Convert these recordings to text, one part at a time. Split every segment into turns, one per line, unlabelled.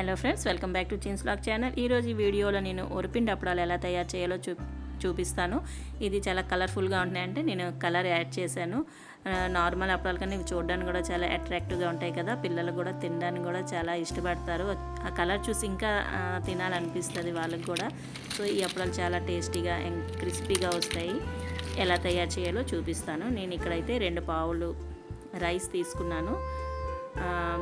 Hello friends welcome back to chins blog channel. ఈరోజు ఈ వీడియోలో నేను ఉరిపిండి అప్పడాలు ఎలా తయారు చేయాలో చూ చూపిస్తాను. ఇది చాలా కలర్ఫుల్గా ఉంటాయంటే నేను కలర్ యాడ్ చేశాను. నార్మల్ అప్పడాల కన్నా ఇవి చూడడానికి కూడా చాలా అట్రాక్టివ్గా ఉంటాయి కదా. పిల్లలు కూడా తినడానికి కూడా చాలా ఇష్టపడతారు. ఆ కలర్ చూసి ఇంకా తినాలనిపిస్తుంది వాళ్ళకి కూడా. సో ఈ అప్పడాలు చాలా టేస్టీగా అండ్ క్రిస్పీగా వస్తాయి. ఎలా తయారు చేయాలో చూపిస్తాను. నేను ఇక్కడైతే రెండు పావులు రైస్ తీసుకున్నాను.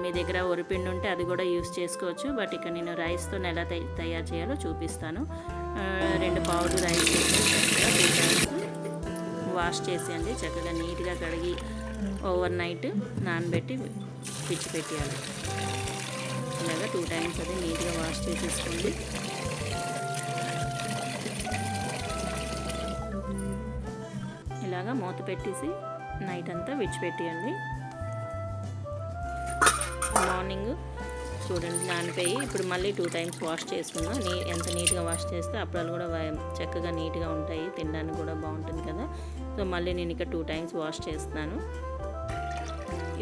మీ దగ్గర వరిపిండి ఉంటే అది కూడా యూస్ చేసుకోవచ్చు. బట్ ఇక్కడ నేను రైస్తో ఎలా తయ- తయారు చేయాలో చూపిస్తాను. రెండు పావులు రైస్ వాష్ చేసేయండి. చక్కగా నీట్గా కడిగి ఓవర్ నైట్ నానబెట్టి పిచ్చి పెట్టేయాలి. ఇలాగా టూ టైమ్స్ అది నీట్గా వాష్ చేసేసుకోండి. ఇలాగా మూత పెట్టేసి నైట్ అంతా విడిచిపెట్టేయండి. మార్నింగ్. చూడండి నానిపోయి ఇప్పుడు మళ్ళీ టూ టైమ్స్ వాష్ చేసుకుందాం. నీ ఎంత నీట్గా వాష్ చేస్తే అప్పడాలు కూడా చక్కగా నీట్గా ఉంటాయి. తినడానికి కూడా బాగుంటుంది కదా. సో మళ్ళీ నేను ఇక్కడ టూ టైమ్స్ వాష్ చేస్తున్నాను.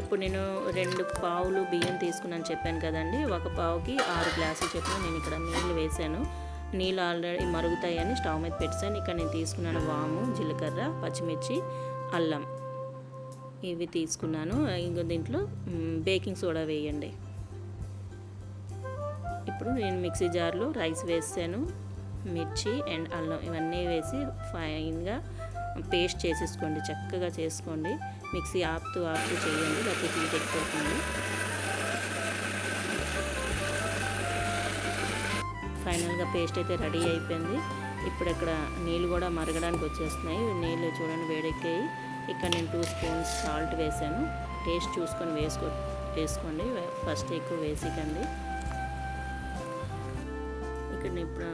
ఇప్పుడు నేను రెండు పావులు బియ్యం తీసుకున్నాను చెప్పాను కదండి. ఒక పావుకి ఆరు గ్లాసులు చెప్పిన నేను ఇక్కడ నీళ్ళు వేసాను నీళ్ళు ఆల్రెడీ మరుగుతాయని స్టవ్ మీద పెట్టాను ఇక్కడ నేను తీసుకున్నాను వాము జీలకర్ర పచ్చిమిర్చి అల్లం. ఇవి తీసుకున్నాను. ఇంకో దీంట్లో బేకింగ్ సోడా వేయండి. ఇప్పుడు నేను మిక్సీ జార్లో రైస్ వేసాను. మిర్చి అండ్ అల్లం ఇవన్నీ వేసి ఫైన్గా పేస్ట్ చేసేసుకోండి. చక్కగా చేసుకోండి. మిక్సీ ఆపుతూ ఆపుతూ చేయండి. లేకపోతే హీట్ ఎక్కిపోతుంది ఫైనల్గా పేస్ట్ అయితే రెడీ అయిపోయింది. ఇప్పుడు ఇక్కడ నీళ్ళు కూడా మరగడానికి వచ్చేస్తున్నాయి. నీళ్ళు చూడండి వేడెక్కాయి. ఇక్కడ నేను టూ స్పూన్స్ సాల్ట్ వేసాను. టేస్ట్ చూసుకొని వేసుకో వేసుకోండి. ఫస్ట్ ఎక్కువ వేసికండి. ఇక్కడ నేను ఇప్పుడు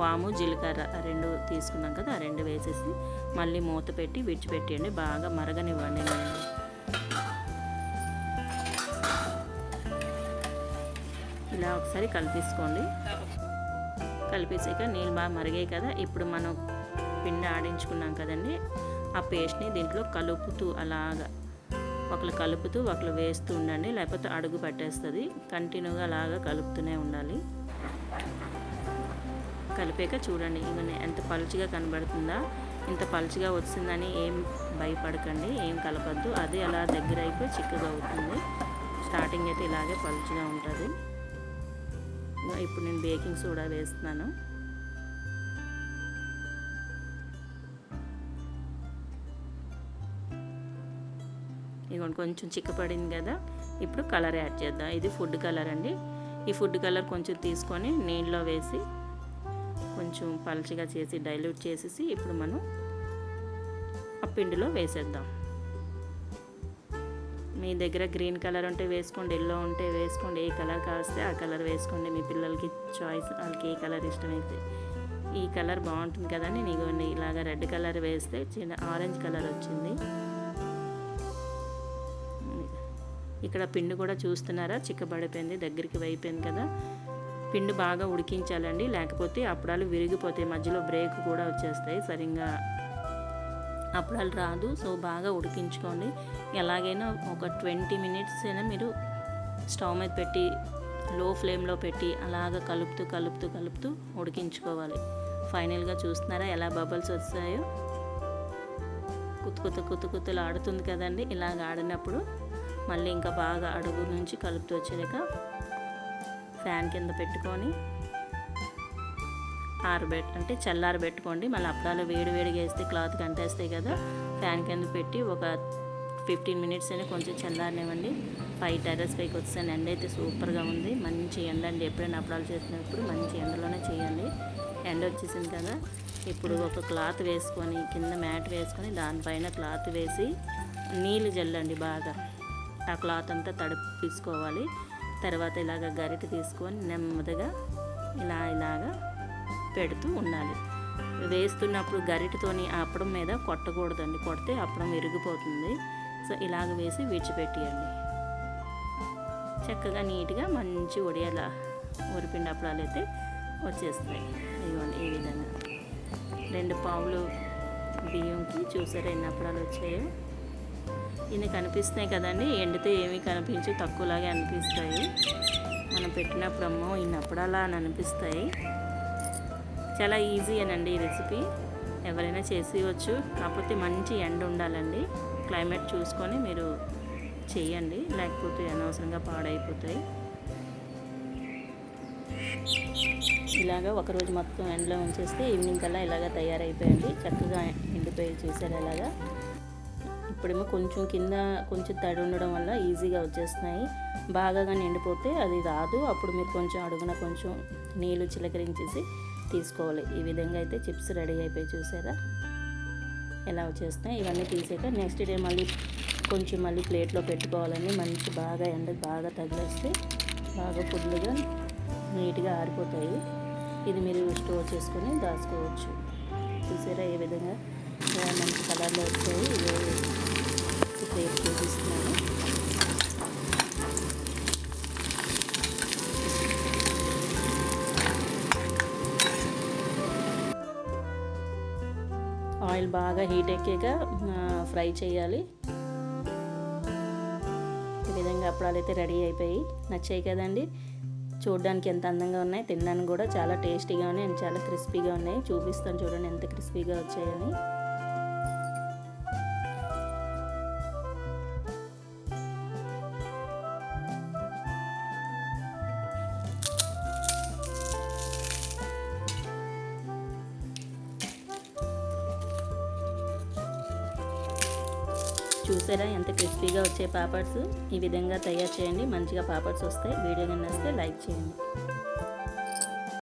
వాము జీలకర్ర రెండు తీసుకున్నాం కదా ఆ రెండు వేసేసి మళ్ళీ మూత పెట్టి విడిచిపెట్టేయండి బాగా మరగనివ్వండి నేను. ఇలా ఒకసారి కలిపేసుకోండి. కలిపేసాక నీళ్ళు బాగా మరిగాయి కదా ఇప్పుడు మనం పిండి ఆడించుకున్నాం కదండి ఆ పేస్ట్ని దీంట్లో కలుపుతూ అలాగా ఒకళ్ళు కలుపుతూ ఒకళ్ళు వేస్తూ ఉండండి లేకపోతే అడుగు పట్టేస్తుంది. కంటిన్యూగా అలాగా కలుపుతూనే ఉండాలి. కలిపాక చూడండి ఇవన్నీ ఎంత పలుచగా కనబడుతుందా ఇంత పలుచగా వచ్చిందని ఏం భయపడకండి ఏం కలపద్దు. అది అలా దగ్గర అయిపోయి చిక్కగా అవుతుంది. స్టార్టింగ్ అయితే ఇలాగే పలుచగా ఉంటుంది. ఇప్పుడు నేను బేకింగ్ సోడా వేస్తున్నాను. ఇదిగోండి కొంచెం చిక్కపడింది కదా. ఇప్పుడు కలర్ యాడ్ చేద్దాం. ఇది ఫుడ్ కలర్ అండి. ఈ ఫుడ్ కలర్ కొంచెం తీసుకొని నీళ్ళలో వేసి కొంచెం పలచగా చేసి డైల్యూట్ చేసేసి ఇప్పుడు మనం ఆ పిండిలో వేసేద్దాం. మీ దగ్గర గ్రీన్ కలర్ ఉంటే వేసుకోండి ఎల్లో ఉంటే వేసుకోండి ఏ కలర్ కావస్తే ఆ కలర్ వేసుకోండి. మీ పిల్లలకి చాయిస్ వాళ్ళకి ఏ కలర్ ఇష్టమైతే ఈ కలర్ బాగుంటుంది కదా నేను నీకు ఇలాగ రెడ్ కలర్ వేస్తే చిన్న ఆరెంజ్ కలర్ వచ్చింది. ఇక్కడ పిండి కూడా చూస్తున్నారా? చిక్కబడిపోయింది దగ్గరికి వైపోయింది కదా. పిండి బాగా ఉడికించాలండి. లేకపోతే అప్పడాలు విరిగిపోతాయి. మధ్యలో బ్రేక్ కూడా వచ్చేస్తాయి సరిగ్గా. అప్పడాలు రాదు. సో బాగా ఉడికించుకోండి. ఎలాగైనా ఒక ట్వంటీ మినిట్స్ అయినా మీరు స్టవ్ మీద పెట్టి లో ఫ్లేమ్లో పెట్టి అలాగ కలుపుతూ కలుపుతూ కలుపుతూ ఉడికించుకోవాలి. ఫైనల్గా చూస్తున్నారా ఎలా బబుల్స్ వస్తాయో కుత్తు కుత్త కుత్తు కుత్తలు ఆడుతుంది కదండి. ఇలాగ ఆడినప్పుడు మళ్ళీ ఇంకా బాగా అడుగు నుంచి కలుపుతూ వచ్చాక ఫ్యాన్ కింద పెట్టుకొని ఆరబెట్ అంటే చల్లారబెట్టుకోండి మళ్ళీ అప్పుడాలు వేడి వేడిగా వేస్తే క్లాత్ కంటేస్తాయి కదా. ఫ్యాన్ కింద పెట్టి ఒక ఫిఫ్టీన్ మినిట్స్ అయినా కొంచెం చల్లారనివ్వండి. పై టెర్రస్ పైకి వచ్చేసాను ఎండ అయితే సూపర్గా ఉంది. మంచి ఎండ అండి. ఎప్పుడైనా అప్పడాలు చేసినప్పుడు మంచి ఎండలోనే చేయండి. ఎండ వచ్చేసింది కదా. ఇప్పుడు ఒక క్లాత్ వేసుకొని కింద మ్యాట్ వేసుకొని దానిపైన క్లాత్ వేసి నీళ్ళు జల్లండి బాగా. ఆ క్లాత్ అంతా తడిపించుకోవాలి తర్వాత ఇలాగ గరిట తీసుకొని నెమ్మదిగా ఇలా ఇలాగా పెడుతూ ఉండాలి. వేస్తున్నప్పుడు గరిటతోని అప్పడం మీద కొట్టకూడదండి. కొడితే అప్పడం విరిగిపోతుంది. సో ఇలాగ వేసి విడిచిపెట్టేయండి. చక్కగా నీట్గా మంచి ఒడియాల ఉరిపిండి అప్పడాలు అయితే వచ్చేస్తాయి. ఇవ్వండి ఈ విధంగా. రెండు పావులు బియ్యంకి చూసారా ఎన్ని అప్పడాలు వచ్చాయో? ఇన్ని కనిపిస్తున్నాయి కదండి. ఎండితే ఏమీ కనిపించి తక్కువలాగే అనిపిస్తాయి. మనం పెట్టినప్పుడు అమ్మో ఇన్నప్పుడు అలా అని అనిపిస్తాయి. చాలా ఈజీ అనండి ఈ రెసిపీ. ఎవరైనా చేసేయచ్చు కాకపోతే మంచి ఎండ ఉండాలండి. క్లైమేట్ చూసుకొని మీరు చేయండి. లేకపోతే అనవసరంగా పాడైపోతాయి. ఇలాగా ఒకరోజు మొత్తం ఎండలో ఉంచేస్తే ఈవినింగ్ కల్లా ఇలాగా తయారైపోయండి. చక్కగా ఎండిపోయి చూసారు ఇలాగా ఇప్పుడేమో కొంచెం కింద కొంచెం తడి ఉండడం వల్ల ఈజీగా వచ్చేస్తున్నాయి. బాగా కానీ ఎండిపోతే అది రాదు. అప్పుడు మీరు కొంచెం అడుగున కొంచెం నీళ్ళు చిలకరించేసి తీసుకోవాలి. ఈ విధంగా అయితే చిప్స్ రెడీ అయిపోయి చూసారా? ఎలా వచ్చేస్తున్నాయి? ఇవన్నీ తీసాక నెక్స్ట్ డే మళ్ళీ కొంచెం మళ్ళీ ప్లేట్లో పెట్టుకోవాలని మంచి బాగా ఎండ బాగా తగిలేస్తే బాగా ఫుల్గా నీట్గా ఆరిపోతాయి. ఇది మీరు స్టోర్ చేసుకొని దాచుకోవచ్చు. చూసారా ఏ విధంగా? మంచి కలర్లో వచ్చాయి ఇదే ప్లేట్ చూపిస్తున్నాను. ఆయిల్ బాగా హీట్ ఎక్కాక ఫ్రై చేయాలి. ఈ విధంగా అప్పడాలు అయితే రెడీ అయిపోయి నచ్చాయి కదండి. చూడడానికి ఎంత అందంగా ఉన్నాయి తినడానికి కూడా చాలా టేస్టీగా ఉన్నాయి అండ్ చాలా క్రిస్పీగా ఉన్నాయి. చూపిస్తాను చూడండి ఎంత క్రిస్పీగా వచ్చాయని. చూసారా ఎంత క్రిస్పీగా వచ్చే పాపడ్స్ ఈ విధంగా తయారు చేయండి. మంచిగా పాపడ్స్ వస్తాయి. వీడియో నచ్చితే లైక్ చేయండి.